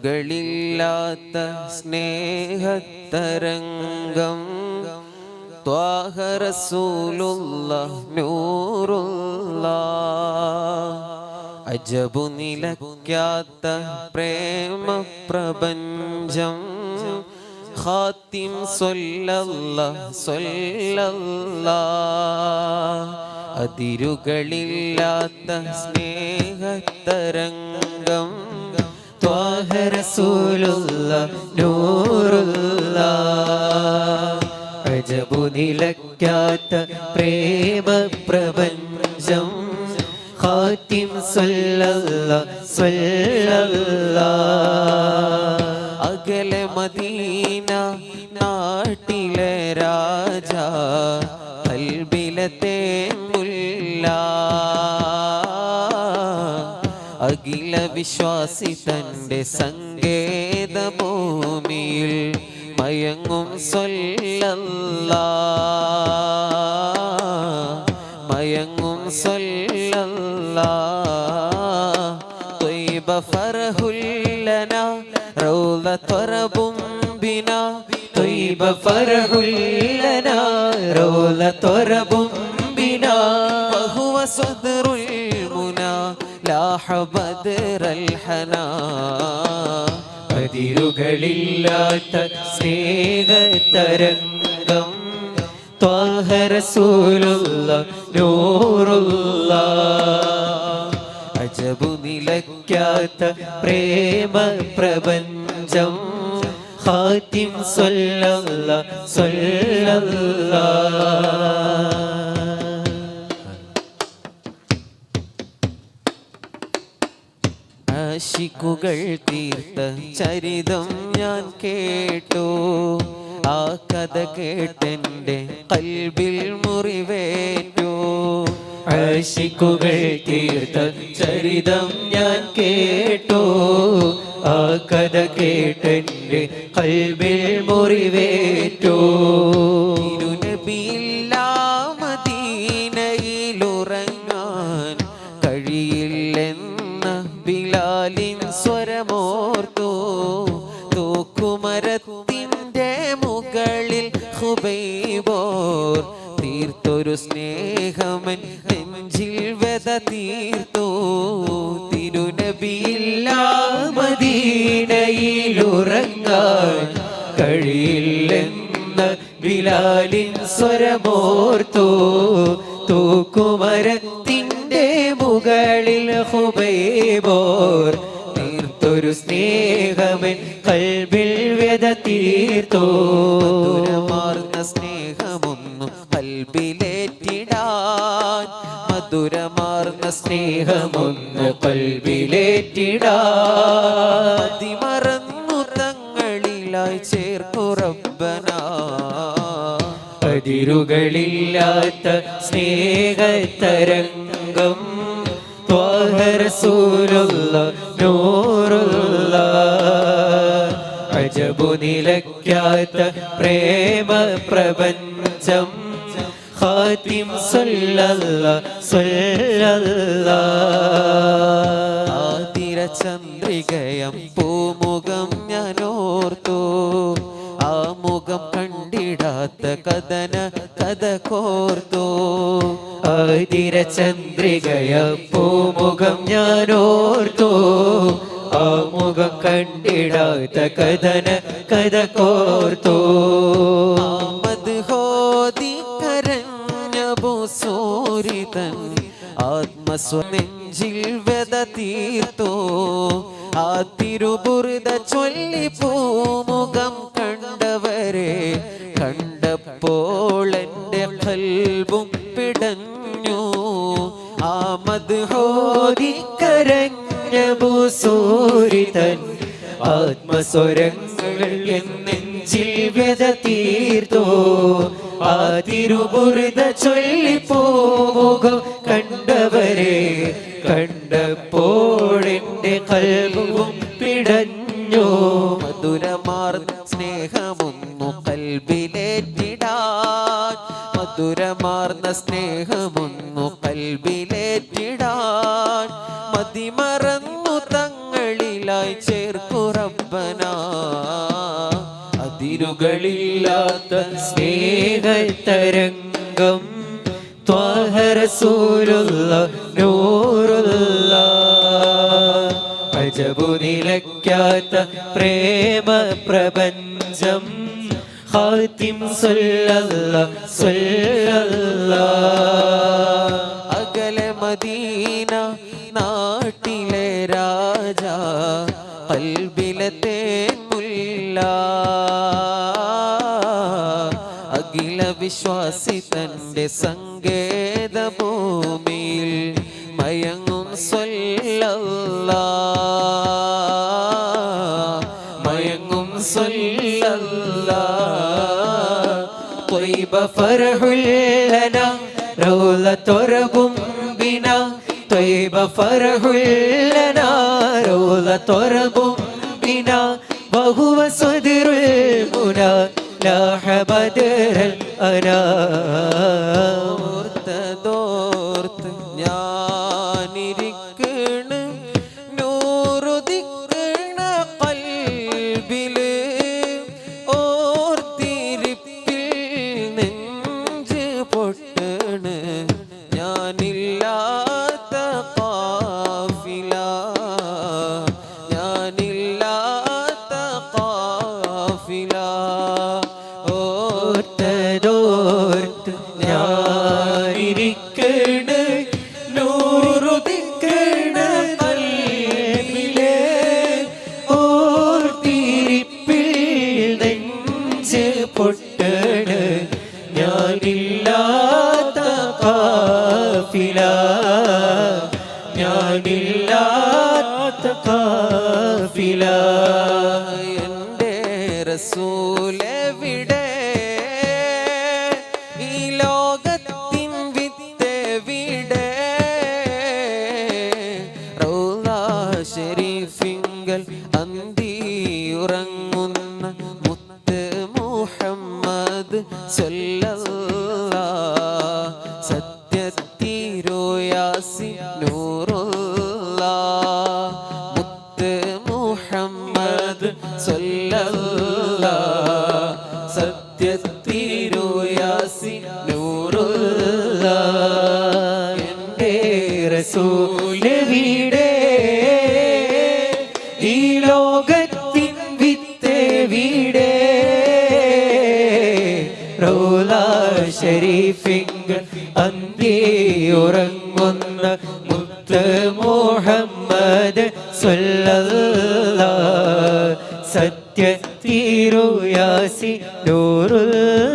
അതിരുകളില്ലാത്ത സ്നേഹത്തരംഗം ത്വാഹറസൂലുള്ള നൂറുള്ള അജബു നിലക്കാത്ത പ്രേമ പ്രപഞ്ചം ഖാത്തിം സൊല്ലല്ല സൊല്ലല്ല അതിരുകളില്ലാത്ത സ്നേഹത്തരംഗം ത്വാഹരസൂലുള്ള നൂറുള്ള അജബു പ്രേമ പ്രപഞ്ചം ഖാത്തിം സല്ലല്ല സല്ലല്ല അകലെ മദീന നാട്ടിലെ രാജ കൽബിലെ അഖില. വിശ്വാസി തന്റെ സങ്കേത ഭൂമിയിൽ മയങ്ങും സൊല്ലല്ല. മയങ്ങും സൊല്ലല്ല. ത്വയ്ബ ഫർഹുല്ലന റൗല ത്വറബും ബിന ത്വയ്ബ ഫർഹുല്ലന റൗല ത്വറബും ബിന അതിരുകളില്ലാത്ത സ്നേഹ തരംഗം ത്വാഹരസൂലുള്ള നൂറുള്ള. അജബു നിലയ്ക്കാത്ത പ്രേമ പ്രപഞ്ചം ഹാത്തിം സ്വല്ലുള്ള സ്വല്ലുള്ള ആശിക്കുകൾ തീർത്ത ചരിതം ഞാൻ കേട്ടു. ആ കഥ കേട്ടെന്റെ കൽബിൽ മുറിവേറ്റു. ആശിക്കുകൾ തീർത്ത ചരിതം ഞാൻ കേട്ടു. ആ കഥ കേട്ടെന്റെ കൽബിൽ മുറിവേറ്റു. തിരുനബിയില്ലാ സ്വരമോർത്തു തൂക്കുമരത്തിന്റെ മുകളിൽ ഹുബൈബോർ തീർത്തൊരു സ്നേഹമൻ നെഞ്ചിൽ വെത തീർത്തു. തിരുനബിയില്ല മദീനയിലുറങ്ങാൻ കഴിയില്ലെന്ന് ബിലാലിൻ സ്വരമോർത്തു. തൂക്കുമരത്തിന്റെ മുകളിൽ ഹുബൈബോർ തീർത്തൊരു സ്നേഹമേ കൽബിൽ വ്യത തീർത്തോ മധുരമാർന്ന സ്നേഹമൊന്നും കൽബിലേറ്റിടാൻ മധുരമാർന്ന സ്നേഹമൊന്ന് കൽബിലേറ്റിടാ അതിമറന്നു തങ്ങളിലായി ചേർക്കുറപ്പന അതിരുകളില്ലാത്ത സ്നേഹതരംഗം നിലയ്ക്കാത്ത പ്രേമ പ്രപഞ്ചം. ഖാത്തിം സല്ലല്ല സല്ലല്ല. ആതിര ചന്ദ്രികയം പൂമുഖം ഞാനോർത്തു. ആ മുഖം കണ്ടിടാത്ത കഥന കഥ കോർത്തു. ആതിര ചന്ദ്രികയ പൂമുഖം ആ മുഖം കണ്ടിടാത്ത കഥന കഥ കോർത്തു. ഭൂസൂരിതൻ ആത്മസ്വനെഞ്ചിൽ വെത തീർത്തു. ആ തിരുപുരിത ചൊല്ലി പൂമുഖം കണ്ടവരെ കണ്ടപ്പോൾ എന്റെ പിടഞ്ഞു. ആമത് കരഞ്ഞ ഭൂസൂരിതൻ ആത്മസ്വരങ്ങൾ എന്നെഞ്ചിൽ വ്യത തീർത്തു. ആ തിരുപുരിത ചൊല്ലിപ്പോമുഖം കണ്ടവരെ കണ്ടപ്പോഴെന്റെ കൽവും പിടഞ്ഞോ. മധുരമാർന്ന സ്നേഹമൊന്നു കൽബിലേറ്റിടാൻ മധുരമാർന്ന സ്നേഹമൊന്നു കൽവിലേറ്റിടാൻ മതിമറന്നു തങ്ങളിലായി ചേർക്കുറപ്പന. അതിരുകളില്ലാത്ത സ്നേഹത്തരംഗം ത്വാഹരസൂരുള്ള നൂറുള്ള അജബു നിലയ്ക്കാത്ത പ്രേമ പ്രപഞ്ചം ഹാത്തിം സല്ലല്ല സല്ലല്ല. അകലെ മദീന നാട്ടിലെ രാജ കൽബിലെ തേൻമുല്ല അഖില വിശ്വാസി തന്റെ സങ്കേത ഭൂമിയിൽ മയങ്ങും സ്വല്ലല്ലാ طيب فرح لنا رولة ربم بنا طيب فرح لنا رولة ربم بنا وهو صدر المنى لاح بدر الأنام ഓർത്തതോർത്ത് ഞാനിരിക്കണ് ഞാനിരിക്കണ് നൂറുദിക്കണ കൽബിലെ ഓർത്തിരിപ്പിൽ നെഞ്ച് പൊട്ടണ്. ഞാനില്ലാത്ത കാഫില ഞാനില്ലാത്ത കാഫില. എന്റെ റസൂലെവിടെ സത്യത്തിരുയാസി നൂറുള്ള മുത്ത് മുഹമ്മദ് സല്ലല്ലാ സത്യത്തിരുയാസി നൂറുള്ള എന്റെ റസൂൽ വീടേ ഈ ലോകത്തിൻ വിത്ത് വീടേ. റോല ഷരീഫിങ്കൽ അന്തി ഉറങ്ങുന്ന മുത്ത് മുഹമ്മദ് സത്യ തിരുയാസി നൂറുല്ലാ